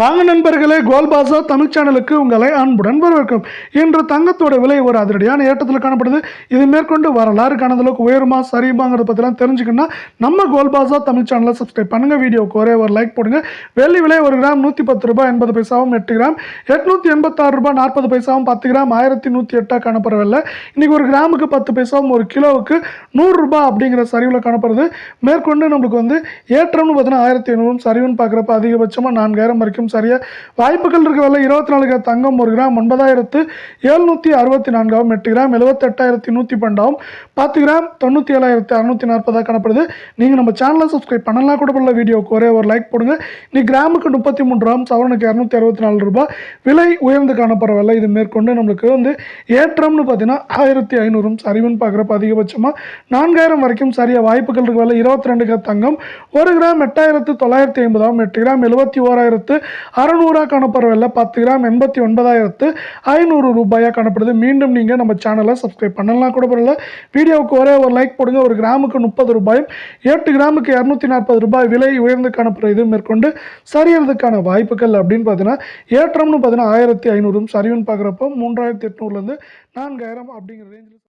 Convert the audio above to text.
வாங்க நண்பர்களே கோல்பாசா தமிழ் சேனலுக்கு உங்களை அன்புடன் வரவேற்கும். இன்று தங்கத்தோட விலை ஒரு அதிரடியான ஏற்றத்தில் காணப்படுது. இது மேற்கொண்டு வரலாறு காணந்த அளவுக்கு உயருமா சரியுமாங்கிறத பற்றிலாம் தெரிஞ்சுக்கணும்னா நம்ம கோல்பாசா தமிழ் சேனலை சப்ஸ்கிரைப் பண்ணுங்க. வீடியோவுக்கு ஒரே ஒரு லைக் போடுங்க. வெள்ளி விலை ஒரு கிராம் நூற்றி பத்து ரூபாய் எண்பது பைசாவும் எட்டு கிராம். எட்நூற்றி எண்பத்தாறு ரூபாய் நாற்பது பைசாவும் பத்து கிராம். ஆயிரத்தி நூற்றி எட்டாக காணப்படவில்லை. இன்றைக்கி ஒரு கிராமுக்கு பத்து பைசாவும் ஒரு கிலோவுக்கு நூறுரூபா அப்படிங்கிற சரிவில் காணப்படுது. மேற்கொண்டு நம்மளுக்கு வந்து ஏற்றம்னு பார்த்தீங்கன்னா ஆயிரத்தி ஐநூறும் சரிவுன்னு பார்க்குறப்ப அதிகபட்சமாக நான்காயிரம் வரைக்கும் சரியா? வாய்ப்புகள் இருக்க விலை இருபத்தி நாலு கிராம் தங்கம் ஒரு கிராம் ஒன்பதாயிரத்து எழுநூற்றி அறுபத்தி நான்காவும் எட்டு கிராம் எழுபத்தெட்டாயிரத்தி நூற்றி பன்னெண்டாவும் பத்து கிராம் தொண்ணூற்றி ஏழாயிரத்தி அறுநூற்றி நாற்பதாக காணப்படுது. நீங்கள் நம்ம சேனலை சப்ஸ்கிரைப் பண்ணலாம் கூட பண்ணல வீடியோக்கு ஒரே ஒரு லைக் போடுங்க. இன்னைக்கு கிராமுக்கு முப்பத்தி மூன்று ரூபாய் சவரனுக்கு இரநூத்தி அறுபத்தி நாலு ரூபாய். விலை உயர்ந்து காணப்படுற விலை இது மேற்கொண்டு நம்மளுக்கு வந்து ஏற்றம்னு பார்த்தீங்கன்னா ஆயிரத்தி ஐநூறும் சரிவுன்னு பார்க்குறப்ப அதிகபட்சமாக நான்காயிரம் வரைக்கும் சரியாக வாய்ப்புகள் இருக்க விலை இருபத்தி ரெண்டு கிராம் தங்கம் ஒரு கிராம் எட்டாயிரத்து தொள்ளாயிரத்தி ஐம்பதாகவும் எட்டு கிராம் எழுபத்தி ஓராயிரத்து அறநூறாக காணப்படுற பத்து கிராம் எண்பத்தி ஒன்பதாயிரத்து ஐநூறு ரூபாயாக காணப்படுது. மீண்டும் நீங்கள் நம்ம சேனலை சப்ஸ்கிரைப் பண்ணலாம் கூட பரவாயில்ல. வீடியோவுக்கு ஒரே ஒரு லைக் போடுங்க. ஒரு கிராமுக்கு முப்பது ரூபாயும் எட்டு கிராமுக்கு இரநூத்தி நாற்பது ரூபாய் விலை உயர்ந்து காணப்படுற இது மேற்கொண்டு சரியறதுக்கான வாய்ப்புகள் அப்படின்னு பார்த்தீங்கன்னா ஏற்றம்னு பார்த்தீங்கன்னா ஆயிரத்தி ஐநூறும் சரிவுன்னு பார்க்குறப்போ மூன்றாயிரத்தி எட்நூறுலேருந்து நான்காயிரம் அப்படிங்கிற ரேஞ்சில்